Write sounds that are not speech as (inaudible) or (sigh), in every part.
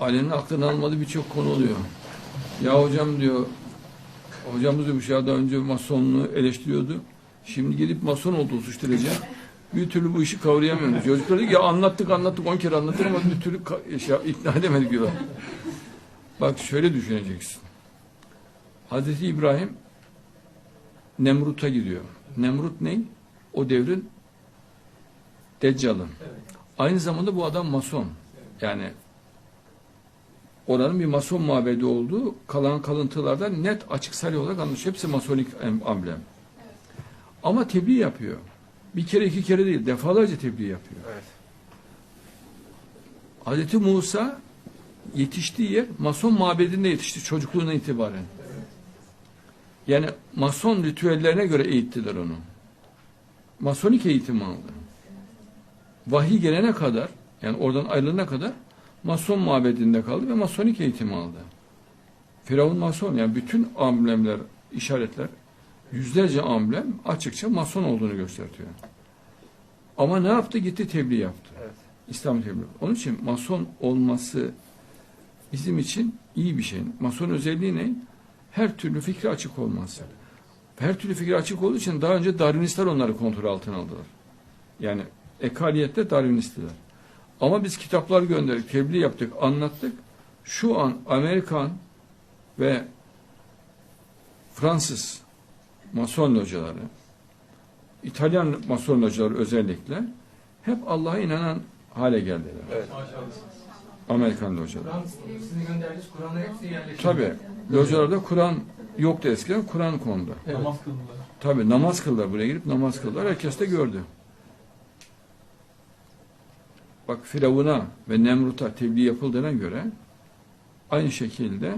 ailenin aklını almadığı birçok konu oluyor. Ya hocam diyor, hocamız demiş ya daha önce masonluğu eleştiriyordu. Şimdi gidip mason olduğu suçlayacak. Bir türlü bu işi kavrayamıyoruz. Çocuklar diyor ki ya anlattık anlattık on kere anlattık ama bir türlü (laughs) şey, ikna edemedik diyorlar. Bak şöyle düşüneceksin. Hazreti İbrahim Nemrut'a gidiyor. Nemrut ne? O devrin Deccal'ı. Aynı zamanda bu adam mason. Yani oranın bir mason mabedi olduğu kalan kalıntılarda net açık sarı olarak anlaşılıyor. Hepsi masonik em- amblem. Ama tebliğ yapıyor. Bir kere iki kere değil, defalarca tebliğ yapıyor. Evet. Hazreti Musa yetiştiği yer mason mabedinde yetişti çocukluğuna itibaren. Yani mason ritüellerine göre eğittiler onu. Masonik eğitim aldı. Vahiy gelene kadar yani oradan ayrılana kadar mason mabedinde kaldı ve masonik eğitim aldı. Firavun mason yani bütün amblemler, işaretler yüzlerce amblem açıkça mason olduğunu gösteriyor. Ama ne yaptı? Gitti tebliğ yaptı. Evet. İslam tebliğ. Onun için mason olması bizim için iyi bir şey. Mason özelliği ne? Her türlü fikri açık olması. Her türlü fikri açık olduğu için daha önce Darwinistler onları kontrol altına aldılar. Yani ekaliyette Darwinistler. Ama biz kitaplar gönderdik, tebliğ yaptık, anlattık. Şu an Amerikan ve Fransız Mason locaları, İtalyan Mason locaları özellikle hep Allah'a inanan hale geldiler. Evet. Amerikan. Kur'an, sizin gönderdiğiniz Kur'an'ı hepsi yerleştirdi. Tabi localarda Kur'an yoktu eskiden, Kur'an kondu. Evet. Namaz kıldılar. Tabi namaz kıldılar buraya girip namaz kıldılar. Herkes de gördü. Bak Firavun'a ve Nemrut'a tebliğ yapıldığına göre aynı şekilde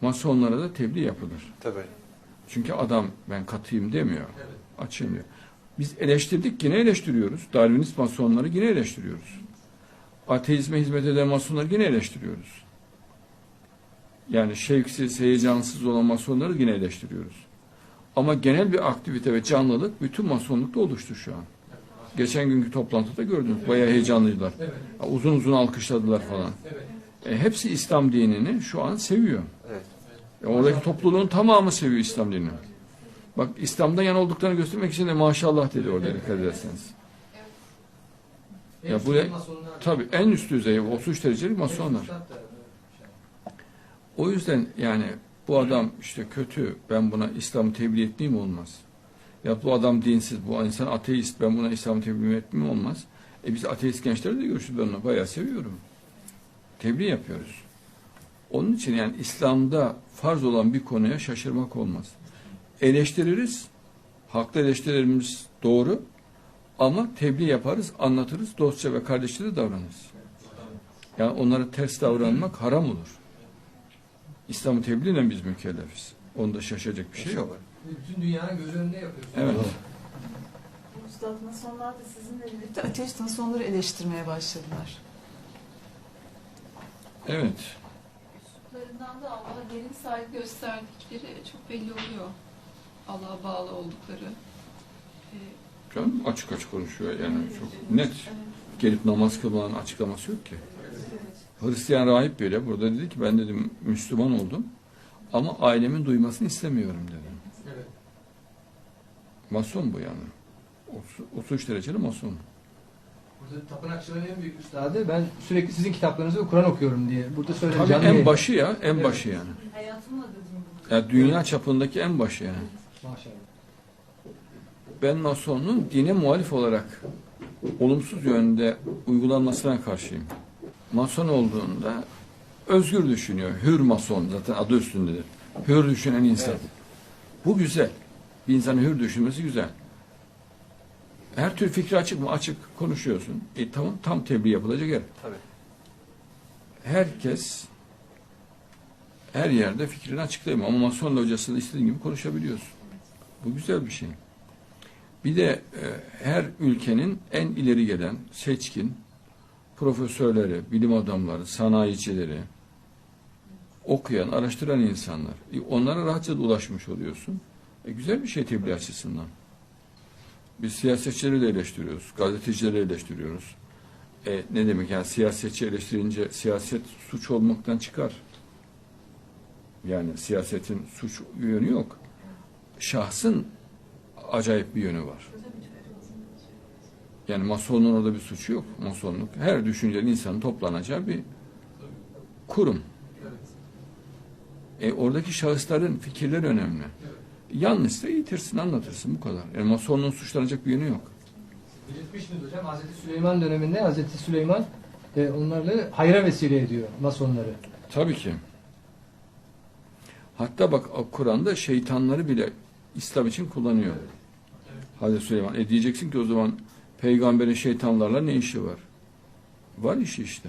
masonlara da tebliğ yapılır. Tabii. Çünkü adam ben katıyım demiyor. Evet. Açayım diyor. Biz eleştirdik yine eleştiriyoruz. Darwinist masonları yine eleştiriyoruz. Ateizme hizmet eden masonları yine eleştiriyoruz. Yani şevksiz, heyecansız olan masonları yine eleştiriyoruz. Ama genel bir aktivite ve canlılık bütün masonlukta oluştu şu an. Geçen günkü toplantıda gördünüz. Bayağı heyecanlıydılar. Evet. Uzun uzun alkışladılar falan. Evet. E, hepsi İslam dinini şu an seviyor. Evet. E, oradaki topluluğun tamamı seviyor İslam dinini. Bak İslam'dan yan olduklarını göstermek için de maşallah dedi orada dikkat ederseniz. Ya buraya- masonlar. Tabii en üst düzey 33 derecelik masonlar. Evet. O yüzden yani bu adam işte kötü ben buna İslam'ı tebliğ etmeyeyim olmaz. Ya bu adam dinsiz, bu insan ateist ben buna İslam'ı tebliğ etmeyeyim olmaz. E biz ateist gençlerle de görüşürüz ben onu bayağı seviyorum. Tebliğ yapıyoruz. Onun için yani İslam'da farz olan bir konuya şaşırmak olmaz. Eleştiririz, haklı eleştirilerimiz doğru ama tebliğ yaparız, anlatırız, dostça ve kardeşçe de davranırız. Yani onlara ters davranmak haram olur. İslam'ı tebliğle biz mükellefiz. Onda şaşacak bir şey yok. Bütün dünyanın göz önünde yapıyorsunuz. Evet. Üstad Masonlar da sizinle birlikte ateist Masonları eleştirmeye başladılar. Evet. Larından da Allah'a derin saygı gösterdikleri çok belli oluyor. Allah'a bağlı oldukları. Ee, Canım açık açık konuşuyor yani çok net. Gelip namaz kılmanın açıklaması yok ki. Hristiyan rahip bile burada dedi ki ben dedim Müslüman oldum ama ailemin duymasını istemiyorum dedi. Evet. Mason bu yani. 33 dereceli mason. Burada tapınakçıların en büyük üstadı ben sürekli sizin kitaplarınızı ve Kur'an okuyorum diye. Burada söyledi. Tabii en yayın. başı ya, en Evet. başı yani. hayatımla dedim bunu. Ya dünya çapındaki en başı yani. Maşallah. Ben masonluğun dine muhalif olarak olumsuz yönde uygulanmasına karşıyım. Mason olduğunda özgür düşünüyor. Hür mason zaten adı üstündedir. Hür düşünen insan. Bu güzel. Bir insanın hür düşünmesi güzel. Her tür fikri açık mı? Açık konuşuyorsun. E tamam tam tebliğ yapılacak yer. Tabii. Herkes her yerde fikrini açıklayamıyor. Ama mason hocasıyla istediğin gibi konuşabiliyorsun. Bu güzel bir şey. Bir de e, her ülkenin en ileri gelen, seçkin profesörleri, bilim adamları, sanayicileri, okuyan, araştıran insanlar. E, onlara rahatça da ulaşmış oluyorsun. E, güzel bir şey tebliğ açısından. Biz siyasetçileri de eleştiriyoruz, gazetecileri eleştiriyoruz. E, ne demek yani siyasetçi eleştirince siyaset suç olmaktan çıkar. Yani siyasetin suç yönü yok. Şahsın acayip bir yönü var. Yani masonluğun orada bir suçu yok. Masonluk her düşünceli insanın toplanacağı bir kurum. E, oradaki şahısların fikirleri önemli. Yanlışsa eğitirsin, anlatırsın bu kadar. Yani masonluğun suçlanacak bir yönü yok. Belirtmiştiniz hocam Hazreti Süleyman döneminde Hazreti Süleyman e, onları hayra vesile ediyor masonları. Tabii ki. Hatta bak Kur'an'da şeytanları bile İslam için kullanıyor. Hazreti Süleyman. E diyeceksin ki o zaman peygamberin şeytanlarla ne işi var? Var işi işte.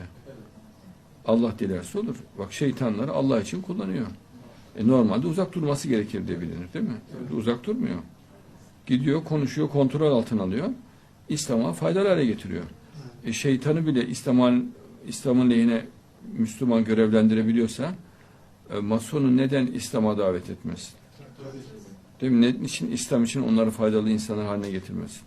Allah dilerse olur. Bak şeytanları Allah için kullanıyor. E normalde uzak durması gerekir diye bilinir değil mi? Uzak durmuyor. Gidiyor, konuşuyor, kontrol altına alıyor. İslam'a faydalı hale getiriyor. E şeytanı bile İslam'ın İslam'ın lehine Müslüman görevlendirebiliyorsa e, masonu neden İslam'a davet etmez? Değil mi? Ne için İslam için onları faydalı insanlar haline getirmez?